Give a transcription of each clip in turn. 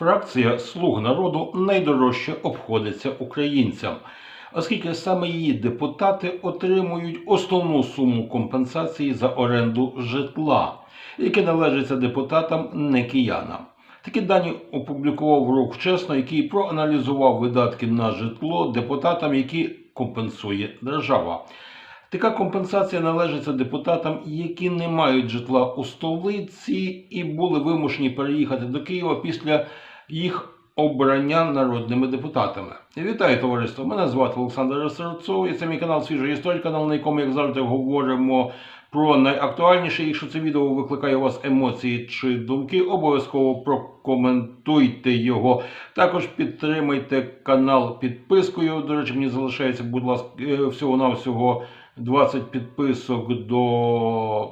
Фракція Слуг народу найдорожче обходиться українцям, оскільки саме її депутати отримують основну суму компенсації за оренду житла, яке належиться депутатам не киянам. Такі дані опублікував рух чесно, який проаналізував видатки на житло депутатам, які компенсує держава. Така компенсація належиться депутатам, які не мають житла у столиці і були вимушені переїхати до Києва після їх обрання народними депутатами. Вітаю товариство! Мене звати Олександр Серцов, і це мій канал Свіжа історія, канал, на якому, як завжди, говоримо про найактуальніше. Якщо це відео викликає у вас емоції чи думки, обов'язково прокоментуйте його. Також підтримайте канал підпискою. До речі, мені залишається, будь ласка, е, всього-навсього 20 підписок до,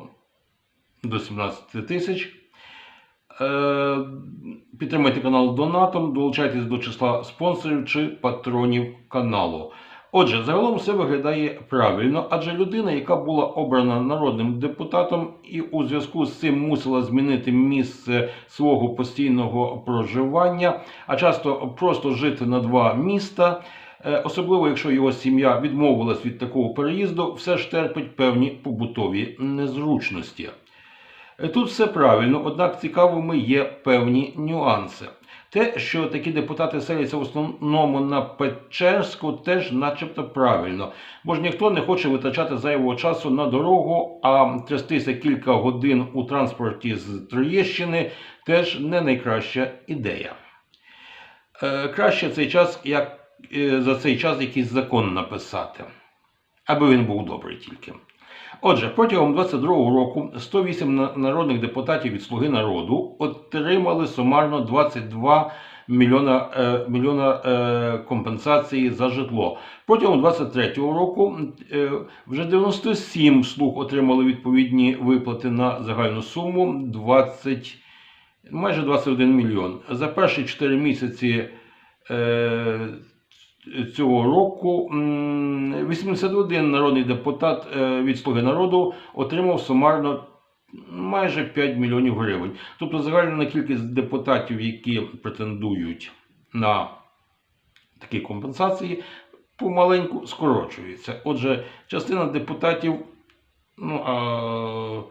до 17 тисяч. Е, Підтримайте канал донатом, долучайтесь до числа спонсорів чи патронів каналу. Отже, загалом все виглядає правильно, адже людина, яка була обрана народним депутатом і у зв'язку з цим мусила змінити місце свого постійного проживання, а часто просто жити на два міста. е, Особливо, якщо його сім'я відмовилась від такого переїзду, все ж терпить певні побутові незручності. Тут все правильно, однак цікавими є певні нюанси. Те, що такі депутати селяться в основному на Печерську, теж начебто правильно, бо ж ніхто не хоче витрачати зайвого часу на дорогу, а трястися кілька годин у транспорті з Троєщини теж не найкраща ідея. Е, краще цей час, як е, за цей час якийсь закон написати, аби він був добрий тільки. Отже, протягом 22-го року 108 народних депутатів від Слуги народу отримали сумарно 22 мільйона, е, мільйона е, компенсації за житло. Протягом 23-го року е, вже 97 слуг отримали відповідні виплати на загальну суму 20, майже 21 мільйон. За перші 4 місяці е, цього року 81 народний депутат е, від Слуги народу отримав сумарно майже 5 мільйонів гривень. Тобто загальна кількість депутатів, які претендують на такі компенсації, помаленьку скорочується. Отже, частина депутатів ну, а,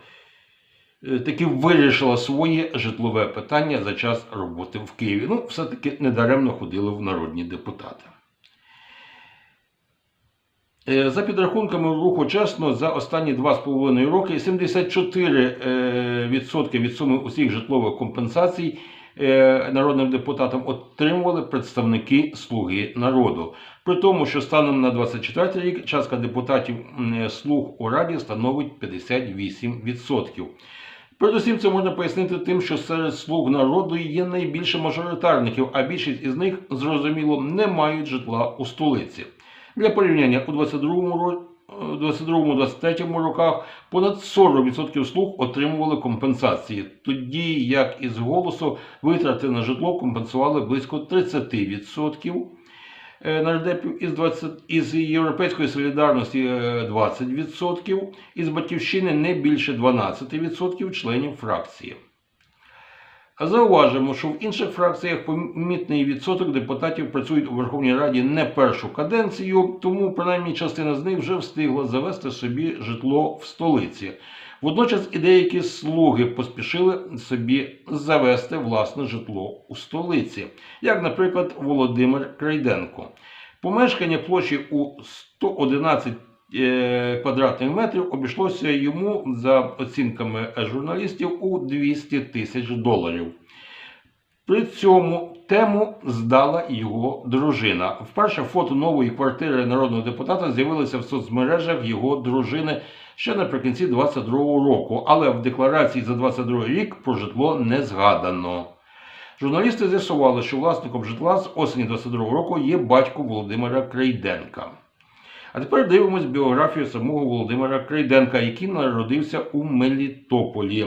е, таки вирішила своє житлове питання за час роботи в Києві. Ну, все-таки недаремно ходили в народні депутати. Е, За підрахунками руху чесно, за останні 2,5 роки 74% відсотки від суми усіх житлових компенсацій е, народним депутатам отримували представники Слуги народу. При тому, що станом на 24 рік частка депутатів слуг у Раді становить 58%. Передусім, це можна пояснити тим, що серед слуг народу є найбільше мажоритарників, а більшість із них, зрозуміло, не мають житла у столиці. Для порівняння у 22-23 роках понад 40% слуг отримували компенсації, тоді як із голосу витрати на житло компенсували близько 30%. е, Нардепів із 20, із Європейської солідарності е, 20%, із Батьківщини не більше 12% членів фракції. А Зауважимо, що в інших фракціях помітний відсоток депутатів працюють у Верховній Раді не першу каденцію, тому принаймні частина з них вже встигла завести собі житло в столиці. Водночас і деякі слуги поспішили собі завести власне житло у столиці, як, наприклад, Володимир Крайденко. Помешкання площі у 111 е, квадратних метрів обійшлося йому за оцінками журналістів у 200 тисяч доларів. При цьому тему здала його дружина. Вперше фото нової квартири народного депутата з'явилося в соцмережах його дружини ще наприкінці 22-го року, але в декларації за 22 рік про житло не згадано. Журналісти з'ясували, що власником житла з осені 22 року є батько Володимира Крейденка. А тепер дивимось біографію самого Володимира Крейденка, який народився у Мелітополі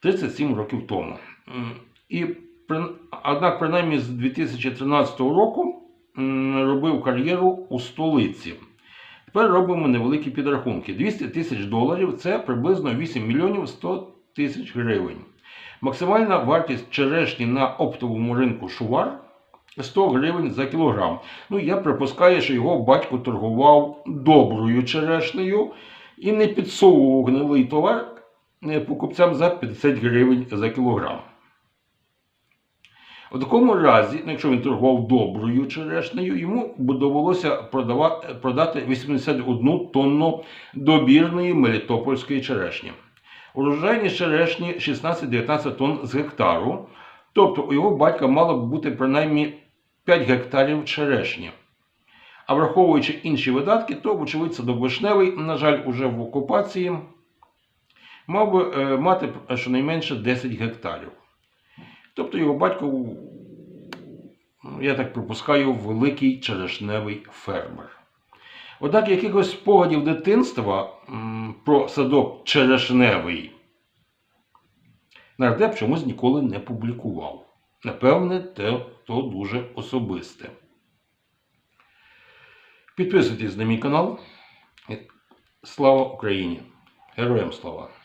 37 років тому. І однак, принаймні з 2013 року робив кар'єру у столиці. Тепер робимо невеликі підрахунки. 200 тисяч доларів це приблизно 8 мільйонів 100 тисяч гривень. Максимальна вартість черешні на оптовому ринку Шувар 100 гривень за кілограм. Ну, я припускаю, що його батько торгував доброю черешнею і не підсовував гнилий товар е, покупцям за 50 гривень за кілограм. У такому разі, ну, якщо він торгував доброю черешнею, йому б довелося продава- продати 81 тонну добірної мелітопольської черешні. Урожайність черешні 16-19 тонн з гектару, тобто у його батька мало б бути принаймні 5 гектарів черешні. А враховуючи інші видатки, то, вочевидь, садовишневий, на жаль, уже в окупації, мав би е, мати щонайменше 10 гектарів. Тобто його батько, я так припускаю, великий черешневий фермер. Однак якихось спогадів дитинства м, про садок черешневий нардеп чомусь ніколи не публікував. Напевне, те, то дуже особисте. Підписуйтесь на мій канал. Слава Україні! Героям слава!